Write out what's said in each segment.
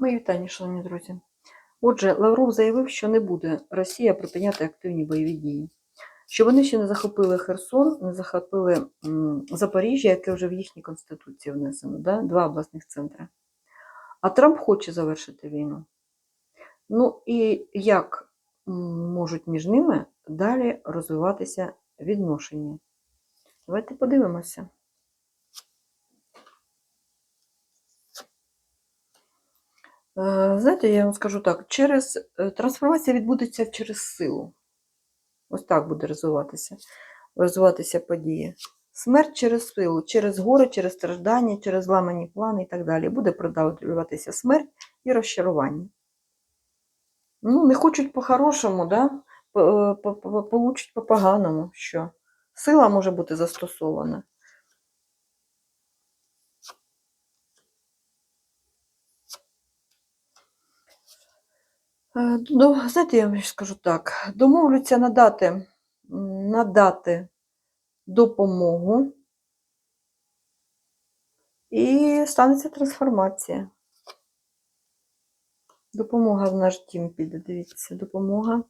Мої вітання, шановні друзі. Отже, Лавров заявив, що не буде Росія припиняти активні бойові дії, що вони ще не захопили Херсон, не захопили Запоріжжя, яке вже в їхній конституції внесено, да? два обласних центри. А Трамп хоче завершити війну. Ну і як можуть між ними далі розвиватися відношення? Давайте подивимося. Знаєте, я вам скажу так: через е, трансформація відбудеться через силу. Ось так буде розвиватися, розвиватися події. Смерть через силу, через горе, через страждання, через зламані плани і так далі. Буде продовжуватися смерть і розчарування. Ну, не хочуть по-хорошому, да? По- получать по-поганому, що сила може бути застосована. Ну, знаєте, я вам скажу так: домовляться надати, надати допомогу, і станеться трансформація. Допомога в наш дім піде, дивіться, допомога е,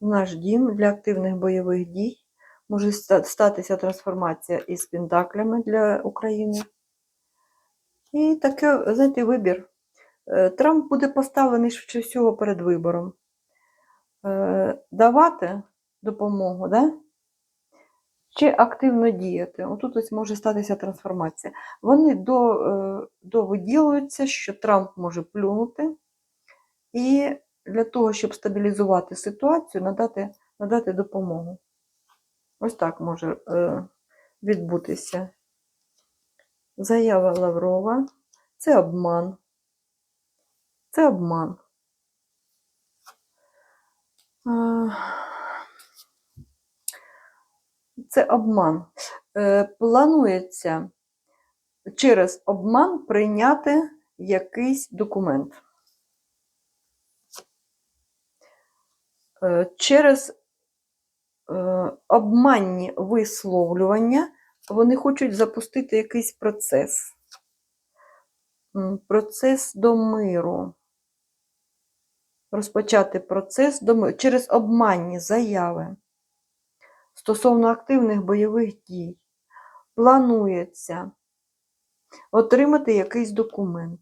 в наш дім для активних бойових дій. Може статися трансформація із пентаклями для України. І таке, знаєте, вибір. Е, Трамп буде поставлений швидше всього перед вибором. Е, Давати допомогу, да? чи активно діяти. Отут ось може статися трансформація. Вони е, довиділуються, що Трамп може плюнути, і для того, щоб стабілізувати ситуацію, надати, надати допомогу. Ось так може відбутися. Заява Лаврова це обман. Це обман. Це обман. Е, Планується через обман прийняти якийсь документ. Е, Через е, обманні висловлювання вони хочуть запустити якийсь процес. Процес до миру. Розпочати процес через обманні заяви стосовно активних бойових дій. Планується отримати якийсь документ.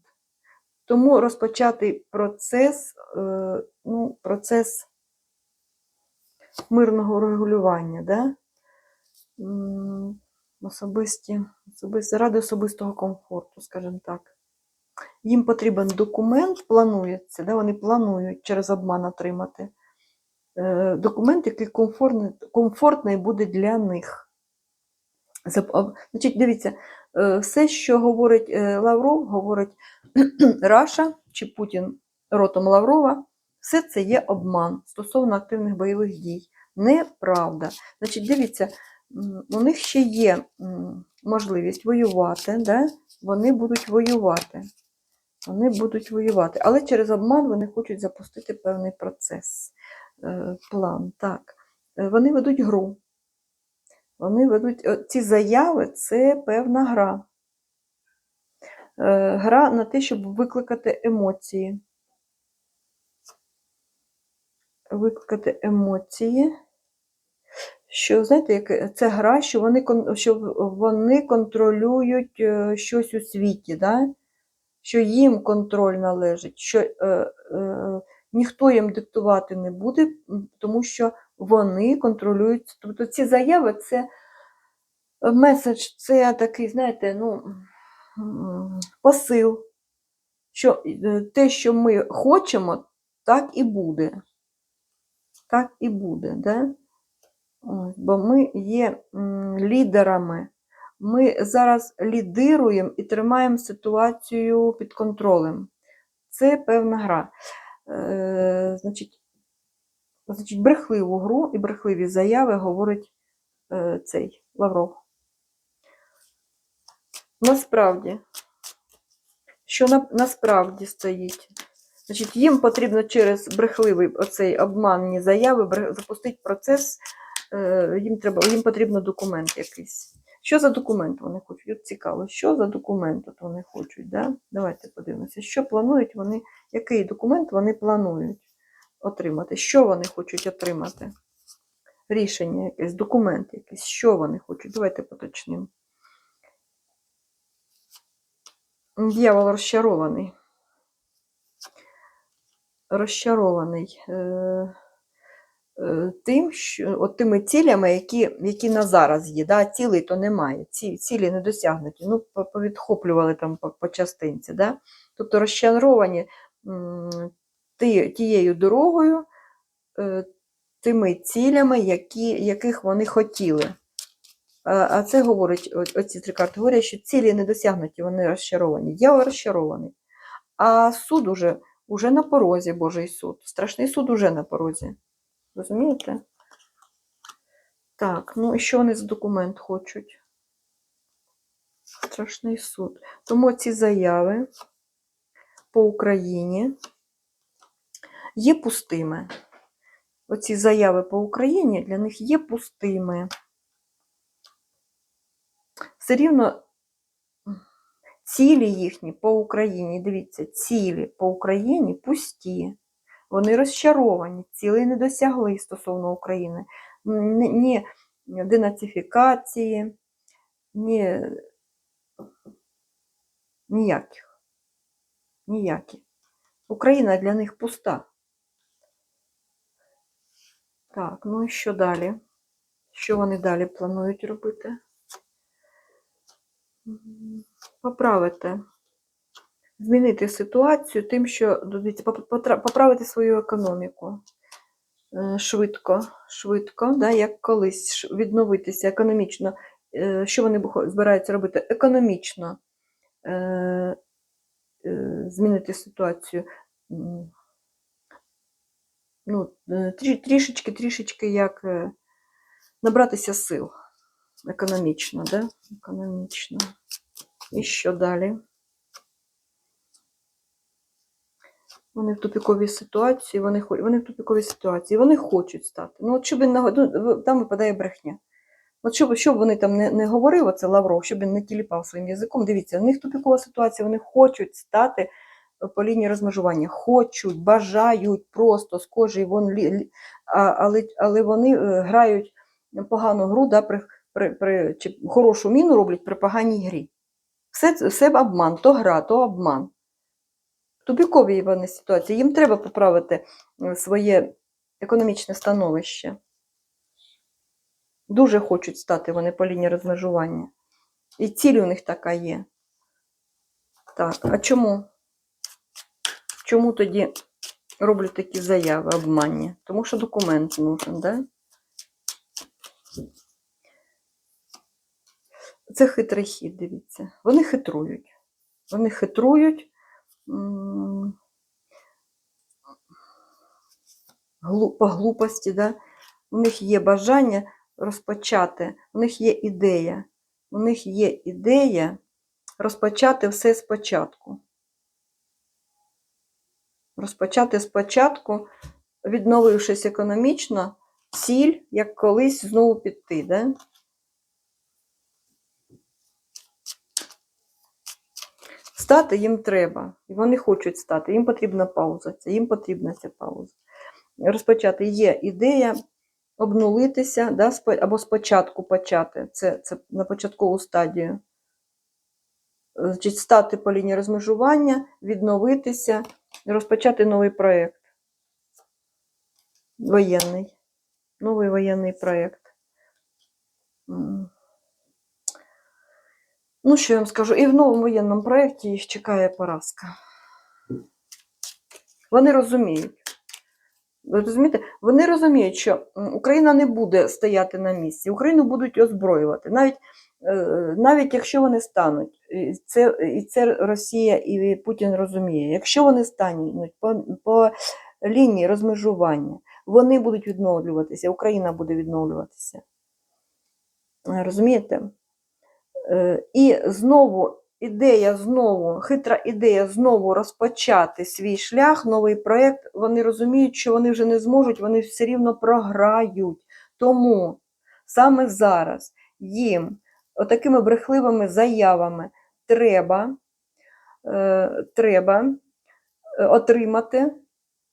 Тому розпочати процес, е, ну, процес мирного регулювання, да? Особисті, особисті, ради особистого комфорту, скажімо так. Їм потрібен документ, планується, да? вони планують через обман отримати е, документ, який комфортний, комфортний буде для них. Значить, дивіться, е, все, що говорить е, Лавров, говорить Раша чи Путін ротом Лаврова, все це є обман стосовно активних бойових дій. Неправда. Значить, дивіться, у них ще є можливість воювати, да? вони будуть воювати. Вони будуть воювати. Але через обман вони хочуть запустити певний процес, е, план. Так. Е, Вони ведуть гру. Вони ведуть ці заяви це певна гра. Е, Гра на те, щоб викликати емоції. Викликати емоції. Що, знаєте, як це гра, що вони, що вони контролюють е, щось у світі, да? Що їм контроль належить, що е, е, ніхто їм диктувати не буде, тому що вони контролюють. Тобто ці заяви це меседж, це такий, знаєте, ну, посил, що е, те, що ми хочемо, так і буде. Так і буде. Да? Бо ми є лідерами. Ми зараз лідируємо і тримаємо ситуацію під контролем. Це певна гра. Е, значить, значить, брехливу гру і брехливі заяви говорить е, цей Лавров. Насправді, що на, насправді стоїть? Значить, їм потрібно через брехливий оцей обманні заяви запустити процес, е, їм, треба, їм потрібно документ якийсь. Що за документ вони хочуть? От цікаво, що за документ от вони хочуть? Да? Давайте подивимося, що планують вони, який документ вони планують отримати, що вони хочуть отримати. Рішення якесь, документ якийсь, що вони хочуть. Давайте поточнимо. Дьявол розчарований. Розчарований е, тим, що от тими цілями, які, які на зараз є. Да? Цілей то немає. Ці, цілі не досягнуті. Ну, по- повідхоплювали там по, по частинці. Да? Тобто розчаровані ті, тією дорогою, е, тими цілями, які, яких вони хотіли. А це говорить, оці три карти говорять, що цілі не досягнуті, вони розчаровані. Я розчарований. А суд уже, уже на порозі, Божий суд. Страшний суд уже на порозі. Розумієте? Так, ну і що вони за документ хочуть? Страшний суд. Тому ці заяви по Україні є пустими. Оці заяви по Україні для них є пустими. Все рівно цілі їхні по Україні, дивіться, цілі по Україні пусті. Вони розчаровані, цілей не досягли стосовно України. Ні денацифікації, ні ніяких. Ніякі. Україна для них пуста. Так, ну і що далі? Що вони далі планують робити? Поправити. Змінити ситуацію тим, що дивіться, поправити свою економіку. Е, Швидко, швидко, да, як колись відновитися економічно. Е, Що вони збираються робити? Економічно е, змінити ситуацію. Ну, трішечки, трішечки як набратися сил економічно, да? Економічно. І що далі? Вони в тупіковій ситуації, вони, вони в тупіковій ситуації, вони хочуть стати. Ну, от щоб він ну, там випадає брехня. От щоб, щоб вони там не, не говорив, оце Лавров, щоб він не тіліпав своїм язиком, дивіться, в них тупікова ситуація, вони хочуть стати по лінії розмежування, хочуть, бажають просто з кожі вон, лі- але, але вони е, грають погану гру, да, при, при, при, чи хорошу міну роблять при поганій грі. Все, це- все обман, то гра, то обман. Тупіковій вони ситуації. Їм треба поправити е, своє економічне становище. Дуже хочуть стати вони по лінії розмежування. І ціль у них така є. Так, а чому? Чому тоді роблять такі заяви обманні? Тому що документ нужен, да? Це хитрий хід, дивіться. Вони хитрують. Вони хитрують. По глупості, да? у них є бажання розпочати, у них є ідея. У них є ідея розпочати все спочатку. Розпочати спочатку, відновившись економічно, ціль, як колись знову піти. Да? Стати їм треба, і вони хочуть стати, їм потрібна пауза, це їм потрібна ця пауза. Розпочати є ідея обнулитися, да, або спочатку почати, це, це на початкову стадію. Значить, стати по лінії розмежування, відновитися, розпочати новий проєкт. Воєнний. Новий воєнний проєкт. Ну, що я вам скажу, і в новому воєнному проєкті їх чекає поразка. Вони розуміють. Ви розумієте? Вони розуміють, що Україна не буде стояти на місці, Україну будуть озброювати. Навіть, е, навіть якщо вони стануть, і це, і це Росія і Путін розуміє, якщо вони стануть по, по лінії розмежування, вони будуть відновлюватися, Україна буде відновлюватися. Розумієте? Е, І знову ідея знову, хитра ідея знову розпочати свій шлях, новий проєкт, вони розуміють, що вони вже не зможуть, вони все рівно програють. Тому саме зараз їм отакими брехливими заявами треба, е, треба е, отримати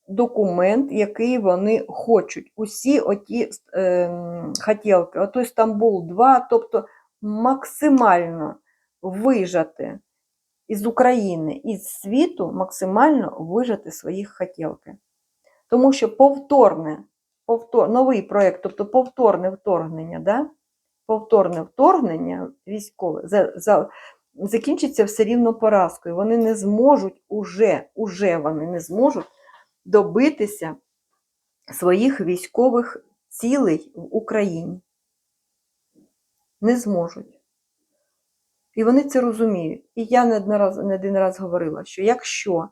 документ, який вони хочуть. Усі оті е, хотілки, ото Стамбул 2, тобто максимально вижати із України, із світу, максимально вижати своїх хотілки. Тому що повторне, повтор, новий проєкт, тобто повторне вторгнення, да? повторне вторгнення військове за, за, закінчиться все рівно поразкою. Вони не зможуть уже, уже вони не зможуть добитися своїх військових цілей в Україні. Не зможуть. І вони це розуміють. І я не один раз, не один раз говорила, що якщо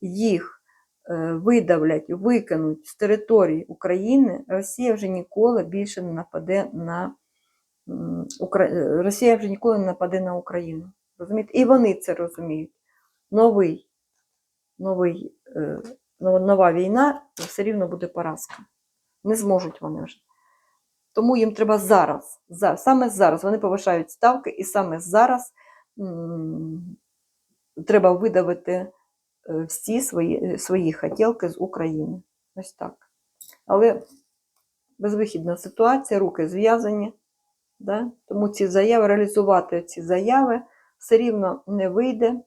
їх е, видавлять, викинуть з території України, Росія вже ніколи більше не нападе на е, Росія вже ніколи не нападе на Україну. Розумієте? І вони це розуміють. Новий, новий, е, нова війна все рівно буде поразка. Не зможуть вони вже. Тому їм треба зараз, за- саме зараз вони повишають ставки, і саме зараз треба видавити е, всі свої, свої хотілки з України. Ось так. Але безвихідна ситуація, руки зв'язані. Да? Тому ці заяви, реалізувати ці заяви все рівно не вийде.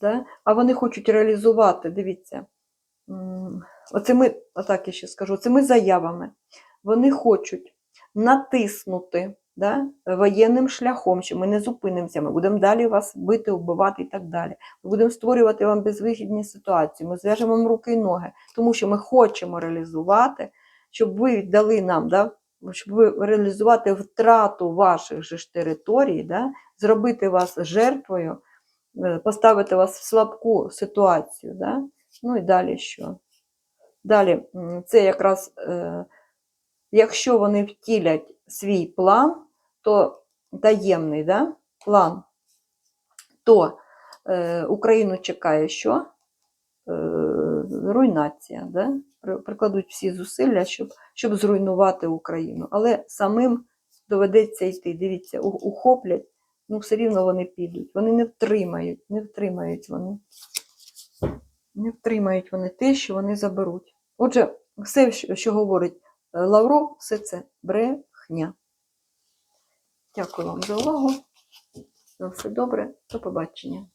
Да? А вони хочуть реалізувати, дивіться, оцими, отак я ще скажу, цими заявами вони хочуть натиснути да, воєнним шляхом, що ми не зупинимося, ми будемо далі вас бити, вбивати і так далі. Ми будемо створювати вам безвихідні ситуації, ми зв'яжемо вам руки і ноги, тому що ми хочемо реалізувати, щоб ви дали нам, да, щоб ви реалізувати втрату ваших же ж територій, да, зробити вас жертвою, е, поставити вас в слабку ситуацію. Да? Ну і далі що? Далі, це якраз, е, якщо вони втілять свій план, то таємний да, план, то е, Україну чекає що? Е, руйнація. Да? Прикладуть всі зусилля, щоб, щоб зруйнувати Україну. Але самим доведеться йти. Дивіться, ухоплять, ну все рівно вони підуть. Вони не втримають, не втримають вони. Не втримають вони те, що вони заберуть. Отже, все, що говорить е, Лавров, все це брехня. Дякую вам за увагу. На все добре, до побачення.